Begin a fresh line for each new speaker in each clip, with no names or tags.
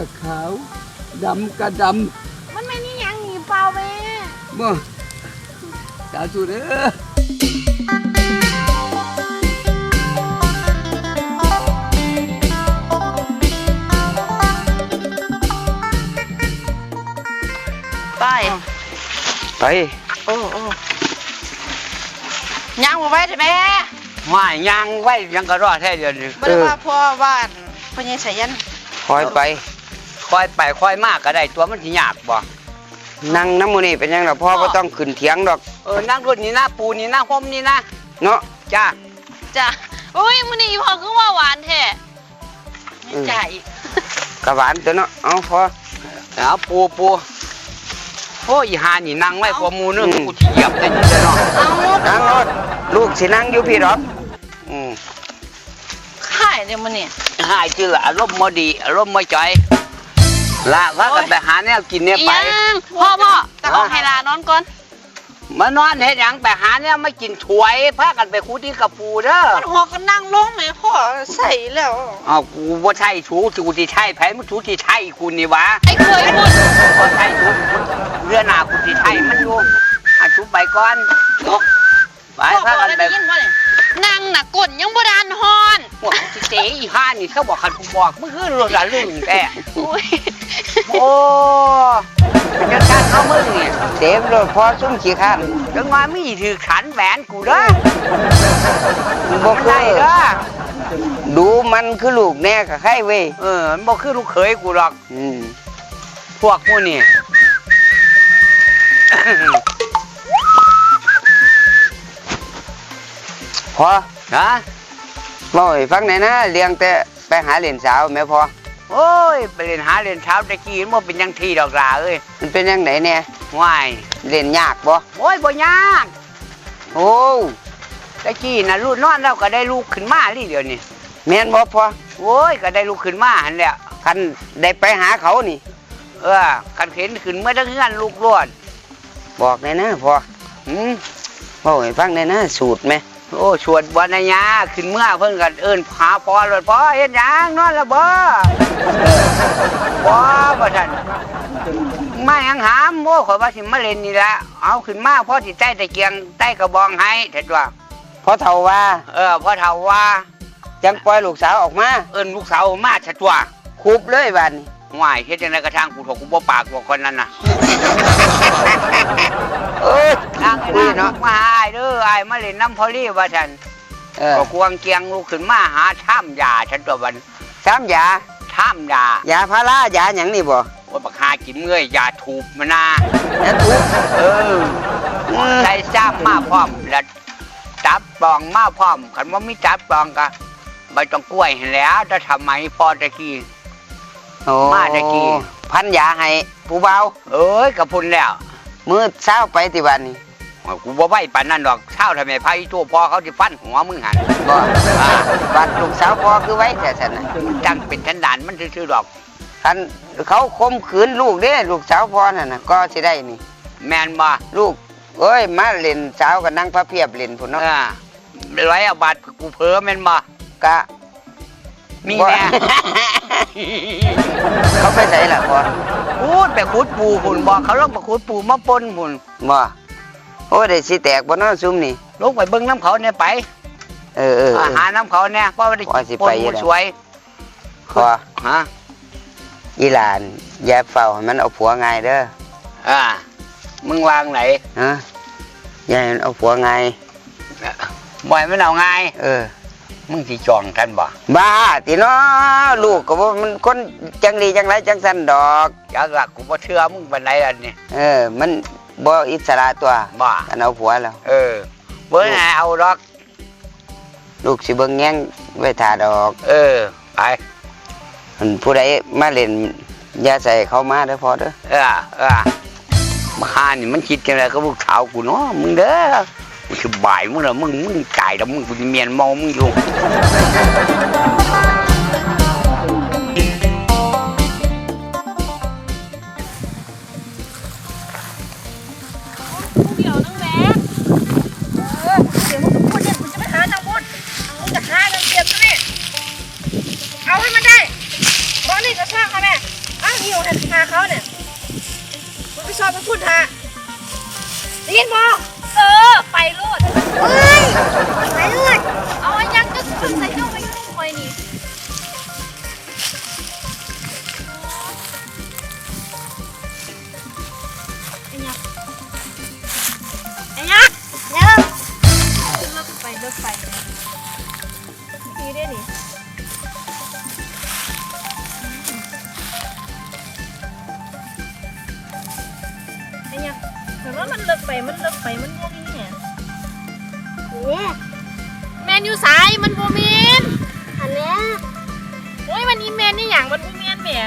กับขาว ดำกับด
มันไม่นี่ยังหนีเปล่าแม่ำ
บ่สาธุเด้อ
ไป
ไป
โอ้โอ้ยังบ่ไว้เถอะแม่
ว่ายยางไว้ยังก็รอดแท้เดียวนี้
บ่ได้ว่าพ่อว่านพ่อใหญ่สายัน
คอยไป คอยไปคอยมากก็ได้ตัวมันสิยากบ่นั่งน้ำมูนี่เป็นยังล่ะพ่อบ่ต้องขึ้นเถียงดอกเออนั่งรถนี่นะปูนี่นะห่มนี่นะเนาะจ้า
จ้ะอุ้ยมื้อนี้พ่อคือว่าหวานแท้ไม่จ่ายอีก
กะหวานตัวเนาะเอาพอเอาปูปูโอ้ยอีหานี่นั่งไว้กว่าหมูนึงกูสิเหยียบได้อยู่เนาะ
เอา
นั่งรถลูกสินั่งอยู่พี่ดอกอืม
ขายเด้มื้อนี้
หายชื่ออารมณ์บ่ดีอารมณ์บ่จ่อย ละว่ากันไปหาแนวกินเนี่ย
อี
ไป
หยังพ่อพ่อตะเอาให้ลานอนก่อน
มานอนเฮ็ดหยังไปหาเนี่ยไม่กินถวยพากันไปคูที่กระปูเด้อ
มันหัวก็นั่งลงแม่พ่อใส่แล้ว
อ้าวกูบ่ใช่ชูสิกูสิใช่ไผมันชูสิใช่กูนี่หวะ
ไอ้เคยพูด
บ่ใช่ชูเรือหน้ากูสิใช่มันอยู่อะชูไปก่อนไป
พ่อ
พา
พ่อ
กัน
ได้
ไป
ยินบ่เนี่ยนั่งน่ะก้นยังบ่ดานฮอน
พวกสิเตอีห่านี่เขาบอกคันกูบอกมึงคือรถละลึงแท้
อุ้ย
โอ้จัดการเอามึงนี่เต็มรถพอซุ่มขี้ข้านจังว่ามีถือขันแหวนกูเด้อบ่ได้เด้อ
ดูมันคือลูกแน่กับใครเว้ย
เออมันบ่คือลูกเขยกูหรอก
อืม
พวกมูนี่
พอ
ฮะ
บอกให้ฟังหน่อยนะเลี้ยงแต่ไปหาเหรียญสาวแม่พอ
โอ้ยไปเล่นหาเล่นเช้าตะกี้มันบ่เป็นหยังทีดอกลาเอ้ย
มันเป็นยังไงเนี่ย
ว้าย
เล่นยากบ่
โอ้ยบ่ยาก
โอ้
ตะกี้น่ะลูกนอนแล้วก็ได้ลูกขึ้นมานี่เดี๋ยวนี้
แม่นบ่พอ
โอ้ยก็ได้ลูกขึ้นมาหั่นแหละ
คันได้ไปหาเขานี่
เออคันเข็นขึ้นเมื่อทั้งเฮือนลูกรวด
บอกหน่อยนะพอ
หืม
บอกให้ฟังหน่อยนะสูตรไหม
โอ้ชวดบนายาขึ้นเมื่อเพิ่นกันเอิ้นพาพอรถพอเฮ็ดหยังนอนและบ่บ่บ่ท่านมาหยังหามโอ้ข่อยว่าสิมาเล่นนี่ละเอาขึ้นมาพอสิใต้ตะเกียงใต้กระบองให้เถิดว่า
พอเท่าว่า
เออพอเฒ่าว่า
จังปล่อยลูกสาวออกมา
เอิ้นลูกสาวมาชัดว่า
คุบเลยบัดนี้
ห่วยเฮ็ดจังไดกระทางกูถกกูบ่ปากบอกคนนั้นน่ะ
เอ้ย
ทาง
คุ
นี้
ย
เนาะ
เนาะ
มาหาอ้ายเด้ออ้ายมาเล่นน้ำพอลี่ว่าซั่น
เออ
ก็ควงเกียงลูกขึ้นมาหาถ้ำยาฉันตัววัน
สามยา
ถ้ำยา ยา
พารายาหยังนี่บ่
ว่าบักหากินเมื่อยยาถูกมานา
ยาทุก
เออใส่ซ้ำมาพร้อมแล้วจับปองมาพร้อมคันว่ามีจับปองก็ใบต้องกล้วยเห็นแหล้วถ้าทำไมพอตะกี้
โอ้
มาตะกี้
พันยาให้ผู้เบา
เอ้ยกระพุนแล้ว
มือเช้าไปที่บ้านนี่
กูบ่ไหวปานนั้นดอกเช้าทำไมพาอีทั่วพอเขาสิฟันหัวมึงหัน
บ่
อ่า
บัดลูกสาวพอคือไว้แต่ฉันน่ะ
จังเป็นทันดานมันซื่อๆดอก
คันเขาข่มขืนลูกเด้ลูกสาวพอนั่นน่ะก็สิได้นี่
แม่นบ่
ลูกเอ้ยมาเล่นสาวก็นั่งพระเพียบเล่นพุ่นเนาะ
เออร้อยเอาบาทกูเพ้อแม่นบ่
กะ
มีแน่
เขาไปใส่ล่ะพอ
พูดไปขุดปูหุ่นบอกเขาลงไปขุดปูมาปนหุ่น
บ่โอ้ยได้สิแตกบ่เนาะซุมนี่
ลงไปเบิ้งน้ำเขาเนี่ยไป
เออเออเอ
อา
อ
หารน้ำเขาเนี่ยเพราะว่าได้
ว่าสิ
ปน
ไป
หมู
อยู่แล้ว
สวย
พอ
ฮะ
อีหลานอย่าเฝ้าให้มันเอาผัวง่ายเด้อ
อ่ามึงวางไหน
ฮะอย่าให้มันเอาผัวง่าย
บ่อยมันเอาไงาย
เออ
มึงสิจองกันบ่
บ้าติเนาะลูกก็บ่มันคนจังดีจังไรจังสันดอก
อยากละกูบ่เชื่อมึงปานใดอันนี้
เออ มันบ่อิสระตัว
บ่
กันเอาผัวแล้ว
เออเบิ่งให้เอาดอก
ลูกสิเบิ่งแย่งไว้ท่าดอก
เออ ไป
อันผู้ใดมาเล่นอย่าใส่เขามาเด้อพอเด้อ
เออเออมาหานี่มันคิดจังไดกับลูกสาวกูเนาะมึงเด้อกูสิ บายมึงละมึงมึงกายแล้วมึงเมียนเมามึงอยู่
เดียวนั่งแม่เออเดี๋ยวมึงพูดเนี่ยมึงจะไปหานางมดมึงจะฆ่านางเบซะเนี่ยเอาให้มันได้บ้านี่ก็ช่างค่แม่อ้าวหิวเนี่ยาเขาเนี่ยมึงไปชอบไปพูดฮะได้ยินบ่ โลดเฮ้ยไปโลดเอาอันยังจะขึ้นใส่เจ้าไปยุ่งคอยนี่ไอ้ยักษ์ไอ้ยักษ์เร็วขึ้นรถไปรถไฟดีได้นี่ไอ้เนี่ยแต่ว่ามันเลิกไปมันเลิกไปมันบ่มีเนี่ยแมนอยู่สายมันบ่มีนอันเนี้ยโอ้ยมันอีแมนนี่อย่างมันบ่มีนแหม่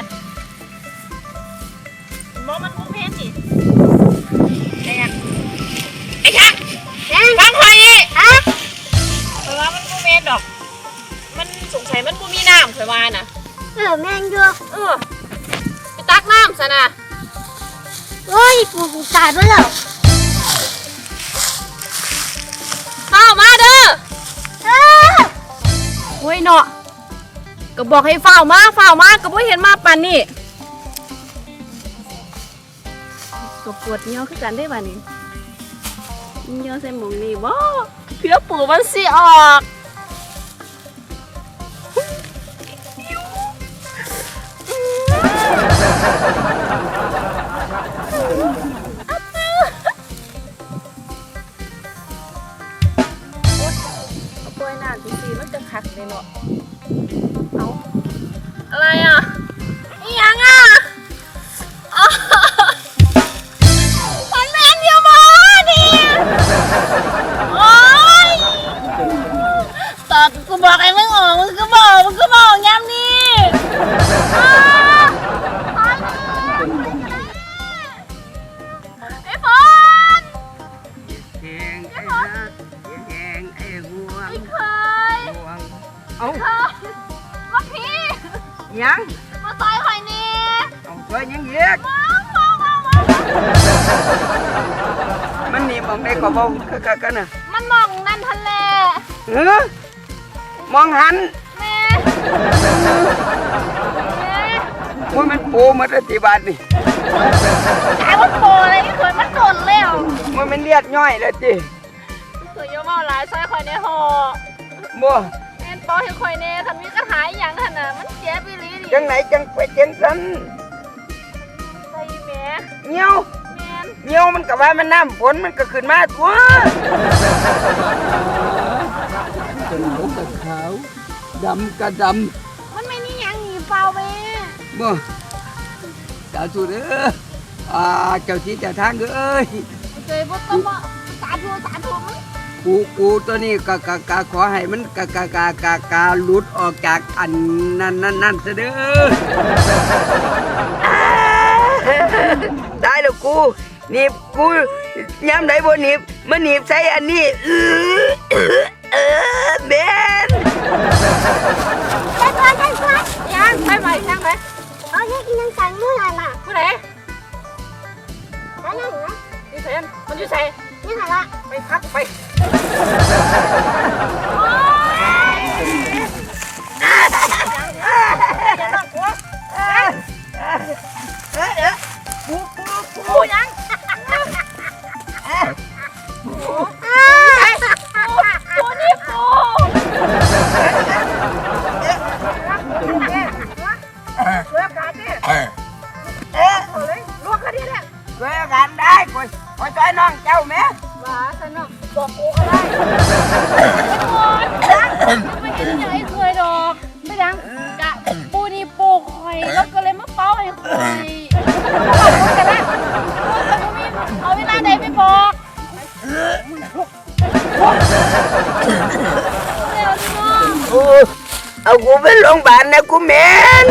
บ่มันบ่มีนสิไอ้ยักษ์ไอ้ยักษ์ฟังใครอีกอะเพราะว่ามันบ่มีนดอก มันสงสัยมันบ่มีน้ำเคยว่าน่ะ
เออแม่งอยู่
เออไปตักน้ำซะนะ
เฮ้ยปูกูตายไปแล้ว
เข้ามาเด้อ
เออ
เฮ้ยเนาะก็บอกให้ฝ้ามาฝ้ามาก็บ่เห็นมาปานนี่ก็ปวดเงี้ยวคือกันได้บ่นี่เงี้ยวใส่หมองนี่บ่เพื่อปูมันสิออก เลยเนาะเอาอะไรอะอีหยังอะอ้าวมันแม่นอยู่บ่นี่โอ๊ยตอนกูบอกให้มึงออกมึงก็บอกมึงก็บอกย้ำนี่อ้าวไอ้ฝน
แหงไอ้ฮักแหงไอ้ห่วง
ไม่เคย
ห่วง เอา
เคยมาพี่
ยัง
มาซอยข่อยนี่
เอาตัวยังเยียก
มามามามา
มันหนีมองได้ก็บ่คือกันน่ะ
มันมองนั่นทะเล
เออมองหัน
แม่แม่
ว่ามันปูมาแตติบาทนี่
กายว่าโปอะไรที่เคยมันโดนแล้ว
ว่ามันเลียดย่อยแล้วจิ
เคยเยอะมากหลายซอยข่อยในหอ
บ่
แอนปอให้ข่อยเน่คันมีกระหายอย่างขนาดมันเจ็บอีหลีดิ
จังไหนจังไปจังสัน
ใส่แม่
เหี่ยว
แม่น
เหี่ยวมันก็ว่ามันน้ำฝนมันก็ขึ้นมาตัว
ขาวกับขาวดำกับด
มันไม่นี่ยังหนีเปล่าแม่ำ
บ่สาธุเด้ออ่าเจ้าที่เจ้าทางเอ้ย
เจยบ่ต้องมาสาธุสาธุมึง
กูกูตัวนี้กะกะกะขอให้มันกะกะกะกะกะหลุดออกจากอันนั้นนั่นนั่นซะเด้อ
ได้แล้วกูหนีบกูย้ำไหนบ่หนีบมันหนีบใส่อันนี้เออเออเออเบน
ได้ก่อนได้ก่อน
ยังใช่ไหมยังไหม
เอาเนี่ยกินยังสั่งมื้อไหร่ล่ะ
ผู้ใด
แล้วนั่นนะ
อยู่ไสนมันอยู่ไส
นี่ไหนละ
ไปพักไปปู กูเอากู
ไปโรงพยาบาลนะกูเมน